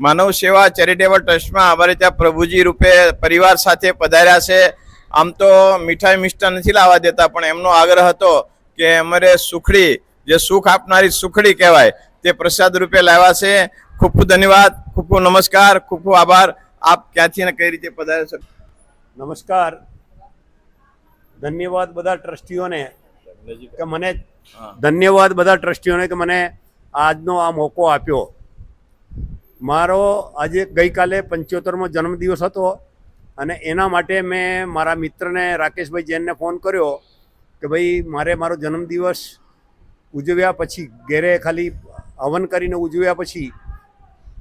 માનવ સેવા ચેરિટેબલ ટ્રસ્ટમાં અમારે ત્યાં પ્રભુજી રૂપે પરિવાર સાથે પધાર્યા છે. આમ તો મીઠાઈ મિષ્ટા નથી લાવવા દેતા પણ એમનો આગ્રહ હતો કે અમારે સુખડી જે સુખ આપનારી સુખડી કહેવાય તે પ્રસાદ રૂપે લાવ્યા છે. ખૂબ ખૂબ ધન્યવાદ ખૂબ ખૂબ નમસ્કાર ખૂબ ખૂબ આભાર. આપ ક્યાંથી અને કઈ રીતે પધાર્યા છો? નમસ્કાર. ધન્યવાદ બધા ટ્રસ્ટીઓને કે મને ધન્યવાદ બધા ટ્રસ્ટીઓને કે મને આજનો આ મોકો આપ્યો. મારો આજે ગઈકાલે પંચોતેરમો જન્મદિવસ હતો અને એના માટે મેં મારા મિત્રને રાકેશભાઈ જૈનને ફોન કર્યો કે ભાઈ, મારે મારો જન્મદિવસ ઉજવ્યા પછી, ઘેરે ખાલી હવન કરીને ઉજવ્યા પછી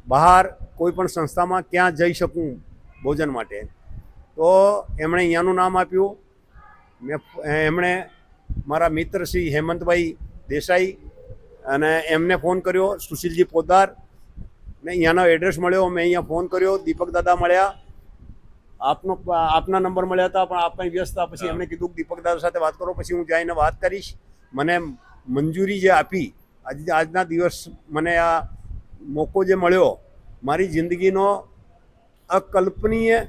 બહાર કોઈ પણ સંસ્થામાં ક્યાં જઈ શકું ભોજન માટે. તો એમણે અહીંયાનું નામ આપ્યું. મેં એમણે મારા મિત્ર શ્રી હેમંતભાઈ દેસાઈ અને એમને ફોન કર્યો, સુશીલજી પોદાર ને અહીંયાનો એડ્રેસ મળ્યો મેં અહીંયા ફોન કર્યો દીપક દાદા મળ્યા. આપનો આપના નંબર મળ્યા હતા પણ આપની વ્યસ્ત હતા. પછી એમણે કીધું કે દીપક દાદા સાથે વાત કરો પછી હું જઈને વાત કરીશ. મને મંજૂરી જે આપી આજ આજના દિવસ મને આ મોકો જે મળ્યો મારી જિંદગીનો અકલ્પનીય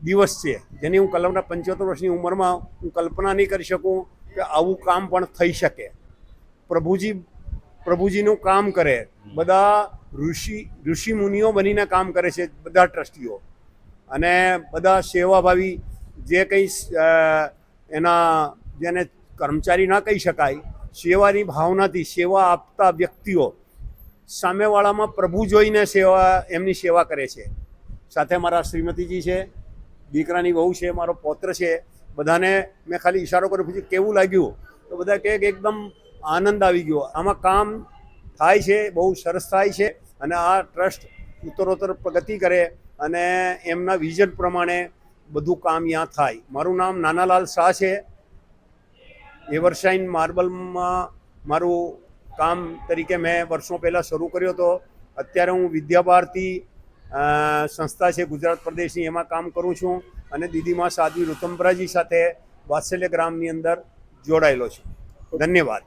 દિવસ છે. જેની હું કલમના પંચોતેર વર્ષની ઉંમરમાં હું કલ્પના નહીં કરી શકું કે આવું કામ પણ થઈ શકે. પ્રભુજી પ્રભુજીનું કામ કરે. બધા ઋષિ ઋષિ મુનિઓ બનીને કામ કરે છે બધા ટ્રસ્ટીઓ. અને બધા સેવાભાવી જે કંઈ એના જેને કર્મચારી ના કહી શકાય, સેવાની ભાવનાથી સેવા આપતા વ્યક્તિઓ સામેવાળામાં પ્રભુ જોઈને સેવા, એમની સેવા કરે છે. સાથે મારા શ્રીમતીજી છે, દીકરાની વહુ છે, મારો પૌત્ર છે, બધાને મેં ખાલી ઈશારો કર્યો પૂછ્યું કેવું લાગ્યું? તો બધા કહે કે એકદમ આનંદ આવી ગયો. આમાં કામ થાય છે, બહુ સરસ થાય છે અને આ ટ્રસ્ટ ઉત્તરોત્તર પ્રગતિ કરે અને એમના વિઝન પ્રમાણે બધું કામ ત્યાં થાય. મારું નામ નાનાલાલ શાહ છે. એવરશાઇન માર્બલમાં મારું કામ તરીકે મેં વર્ષો પહેલાં શરૂ કર્યો હતો. અત્યારે હું વિદ્યાભારતી ભારતી સંસ્થા છે ગુજરાત પ્રદેશની, એમાં કામ કરું છું અને દીદીમાં સાધ્વી ઋતંબરાજી સાથે વાત્સલ્ય ગ્રામની અંદર જોડાયેલો છું. ધન્યવાદ.